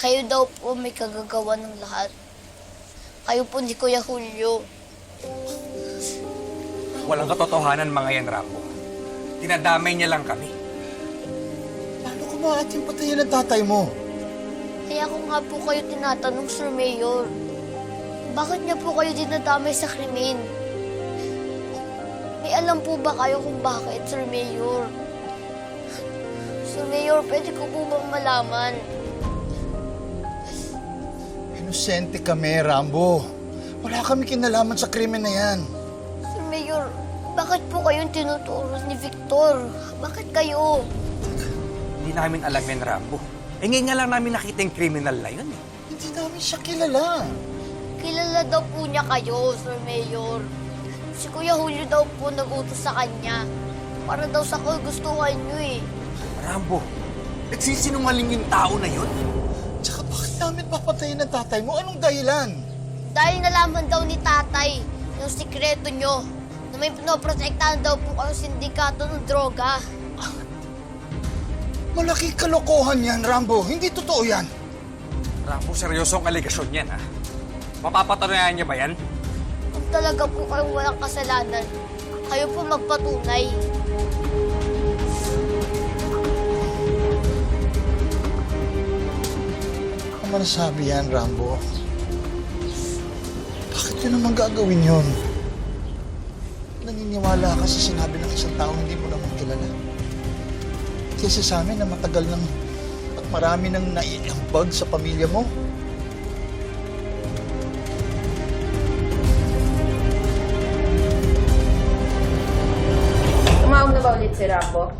Kayo daw po may kagagawa ng lahat. Kayo po ni Kuya Julio. Walang katotohanan mga yan, Rambo. Dinadamay niya lang kami. Paano ko maating patayin ang tatay mo? Kaya ko nga po kayo tinatanong, Sir Mayor. Bakit niya po kayo dinadamay sa krimen? May alam po ba kayo kung bakit, Sir Mayor? Sir Mayor, pwede ko po bang malaman? Inosente kami, Rambo. Wala kami kinalaman sa krimen na yan. Sir Mayor, bakit po kayong tinuturo ni Victor? Bakit kayo? Hindi namin alam yan, Rambo. Eh ngayon nga lang namin nakita yung criminal na yun eh. Hindi namin siya kilala. Kilala daw po niya kayo, Sir Mayor. Si Kuya Julio daw po nag-utos sa kanya. Para daw sa kagustuhan niyo eh. Rambo, nagsisinungaling yung tao na yun? Bakit namin papatayin ang tatay mo? Anong dahilan? Dahil nalaman daw ni tatay yung sikreto nyo na may pinoprotektahan daw po kayo sindikato ng droga. Malaki kalokohan yan, Rambo. Hindi totoo yan. Rambo, seryosong aligasyon yan, ha? Mapapatunayan niya ba yan? Kung talaga po kayong walang kasalanan, kayo po magpatunay. Sabi yan, Rambo? Bakit yun naman gagawin yun? Naniniwala ka sa sinabi ng isang tao hindi mo naman kilala. Kesa sa amin na matagal nang at marami nang naiambag sa pamilya mo. Tumawag na ba ulit si Rambo?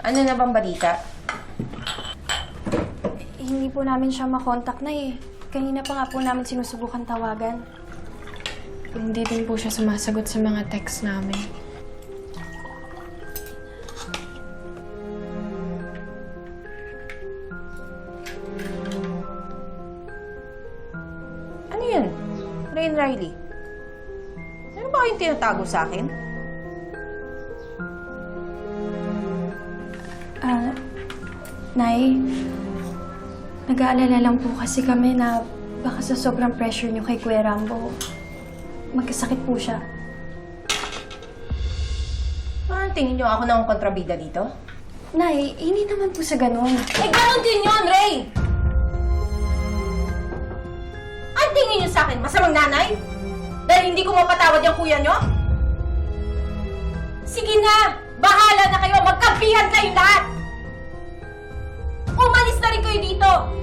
Ano na bang balita? Hindi po namin siya makontak na eh. Kanina pa nga po namin sinusubukan tawagan. Hindi din po siya sumasagot sa mga text namin. Ano yun? Rain Riley? Ano ba kayong tinatago sa akin? Ah, Nay, nag-aalala lang po kasi kami na baka sa sobrang pressure niyo kay Kuya Rambo, magkasakit po siya. Parang tingin niyo ako ng kontrabida dito? Nay, hindi naman po sa ganun. Eh, ganun din yun, Ray! Ang tingin niyo sa akin, masamang nanay? Dahil hindi ko mapatawad yung kuya niyo? Sige na! Bahala na kayo! Magkampihan kayo lahat! Umalis na rin kayo dito!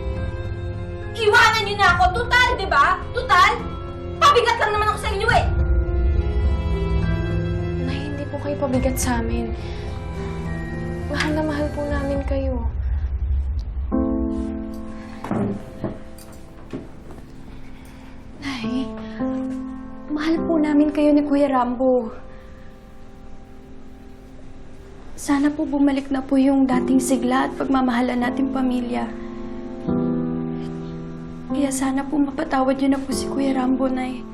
Iwanan niyo na ako! Tutal, di ba? Tutal! Pabigat lang naman ako sa inyo eh! Nay, hindi po kayo pabigat sa amin. Mahal na mahal po namin kayo. Nay, mahal po namin kayo ni Kuya Rambo. Sana po bumalik na po yung dating sigla at pagmamahalan nating pamilya. Kaya sana po mapatawad niyo na po si Kuya Rambo, Nay.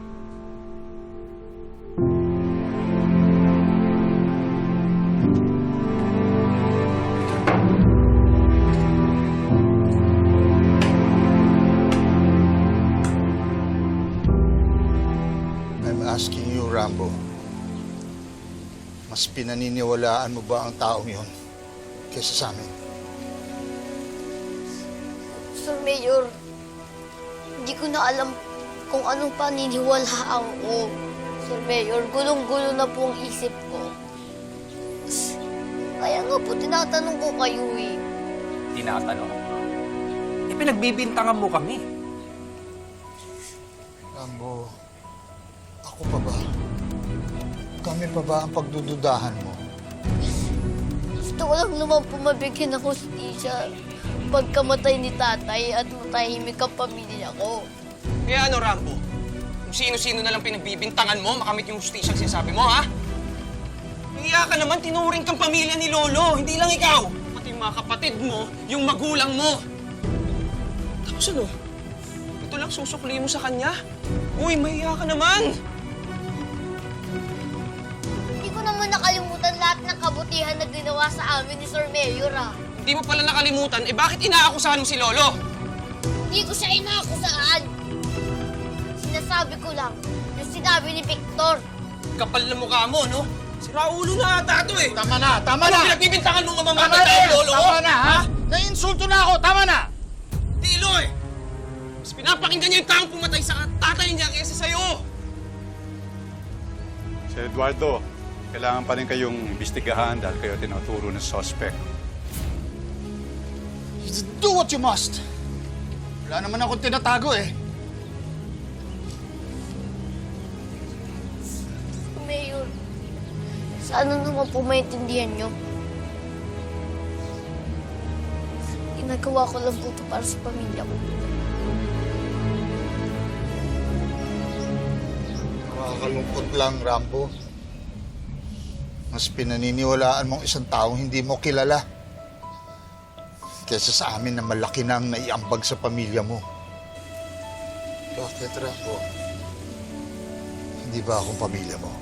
I'm asking you, Rambo. Mas pinaniniwalaan mo ba ang taong yun kaysa sa amin? Sir Mayor, hindi ko na alam kung anong paniniwalaan ko. Sir Mayor, gulong-gulo na po ang isip ko. Kaya nga po, tinatanong ko kayo eh. Tinatanong. Eh, pinagbibintangan mo kami. Rambo, ako pa ba? Kami pa ba ang pagdududahan mo? Gusto ko lang naman po mabigyan ng hustisya pagkamatay ni tatay at matahimik ang pamilya ko. Kaya ano, Rambo? Kung sino-sino na lang pinagbibintangan mo, makamit yung hustisya ang sinasabi mo, ha? Hiya ka naman, tinuring kang pamilya ni Lolo, hindi lang ikaw. Pati yung mga kapatid mo, yung magulang mo. Tapos ano? Ito lang susukli mo sa kanya? Uy, mahiya ka naman! Hindi ko naman nakalimutan lahat ng kabutihan na ginawa sa amin ni Sir Mayor ah. Hindi mo pala nakalimutan, eh bakit inaakusahan mo si Lolo? Hindi ko siya inakusaan. Sinasabi ko lang yung sinabi ni Victor. Kapal na mukha mo, no? Si Raulo na ata to eh. Tama na, tama Ano na! pinagbibintangan mo Tama mamamatay na tayo, lolo? Tama na, ha? Naiinsulto na ako, tama na! Tilo eh! Mas pinapakinggan niya yung taong pumatay sa tatay niya kaysa sa'yo! Sir Eduardo, kailangan pa rin kayong imbestigahan dahil kayo tinuturo ng suspect. Do what you must. Wala naman akong tinatago eh. Mayor, sana naman po maintindihan nyo. Ginagawa ko lang po ito para sa pamilya ko. Nakakalungkot lang, Rambo. Mas pinaniniwalaan mong isang taong hindi mo kilala. Kesa sa amin na malaki na ang naiambag sa pamilya mo. Bakit, Rambo? Hindi ba akong pamilya mo?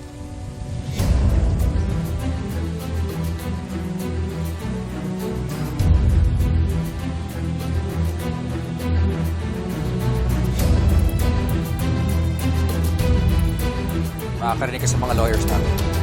Makakarinig ka sa mga lawyers namin.